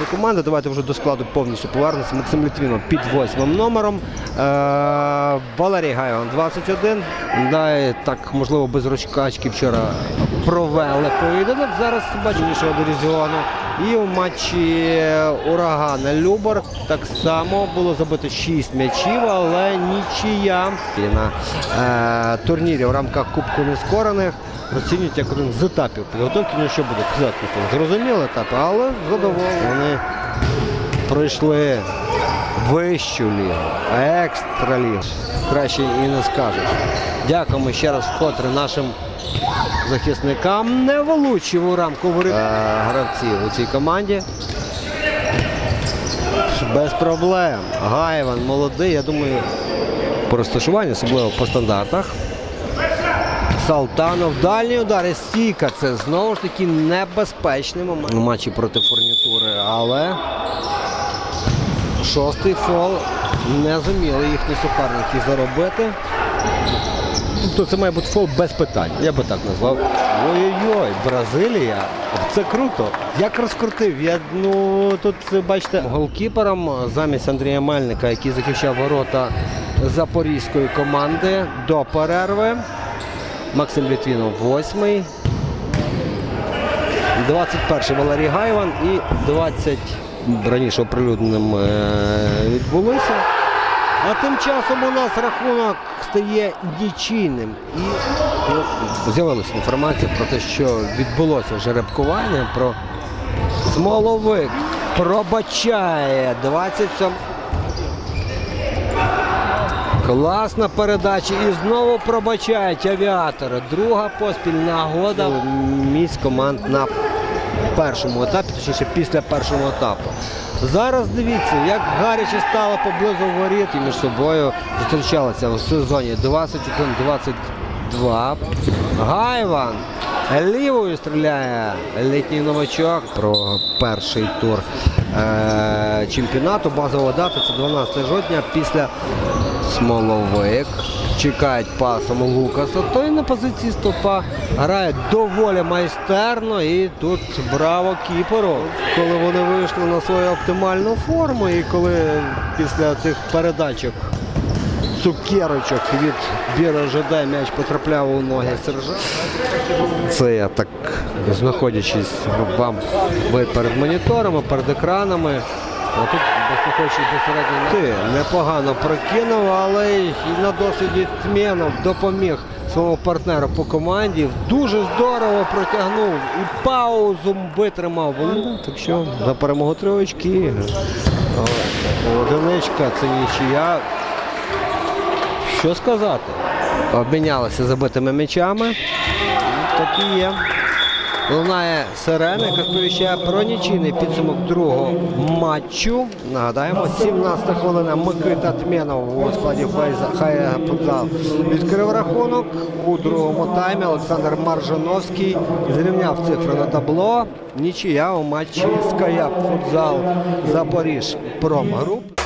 до команди. Давайте вже до складу повністю повернемося. Максим Літвінов під восьмим номером. Е, Валерій Гайван 21. Да, так, можливо, без розкачки вчора провели поєдинок. Зараз бачу іншого дивізіону. І у матчі Урагана Любар так само було забито 6 м'ячів, але нічия. І на е, турнірі в рамках Кубку Нескорених оцінюють як один з етапів підготовки. Ну що буде казати, там, зрозуміло етапи, але задоволені. Вони пройшли вищу лігу, екстра лігу. Краще і не скажеш. Дякуємо ще раз вкотре нашим захисникам. Не влучив у рамку е, гравців у цій команді. Без проблем. Гайван молодий, я думаю, по розташуванню, особливо по стандартах. Салтанов, дальній удар і стійка. Це знову ж таки небезпечний момент у матчі проти фурнітури. Але шостий фол не зуміли їхні суперники заробити. Тобто це має бути фол без питань. Я би так назвав. Ой-ой-ой, Бразилія. Це круто. Як розкрутив. Я, ну, тут, бачите, голкіпером замість Андрія Мельника, який захищав ворота запорізької команди до перерви. Максим Літвінов восьмий. 21-й Валерій Гайван і 20 раніше оприлюдненим е, відбулися. А тим часом у нас рахунок стає нічийним. І з'явилася інформація про те, що відбулося жеребкування, про Смоловик пробачає 27. Класна передача і знову пробачають авіатори. Друга поспіль нагода місць команд на першому етапі, точніше після першого етапу. Зараз дивіться, як гаряче стало поблизу воріт і між собою зустрічалися у сезоні 21-22. Гайван лівою стріляє літній новачок про перший тур е- чемпіонату. Базова дата це 12 жовтня після Смоловик. Чекають пасом Лукаса. Той на позиції стопа грає доволі майстерно. І тут браво кіперу. Коли вони вийшли на свою оптимальну форму, і коли після тих передачок цукерочок від Біра ЖД м'яч потрапляв у ноги Сержа. Це я так знаходячись вам ви перед моніторами, перед екранами. А тут безпосередньо ти непогано прокинув, але й на досвіді Тмєнов допоміг своєму партнеру по команді. Дуже здорово протягнув і паузу витримав. Ну, Так що за перемогу три очки. Одиничка це нічия. Що сказати? Обмінялися забитими м'ячами. Ну, Так і є. Лунає сирена, яка сповіщає про нічийний підсумок другого матчу. Нагадаємо, 17 хвилина Микита Тменов у складі Хай Футзал відкрив рахунок. У другому таймі Олександр Маржановський зрівняв цифри на табло. Нічия у матчі Скаяп Футзал Запоріж Промгруп.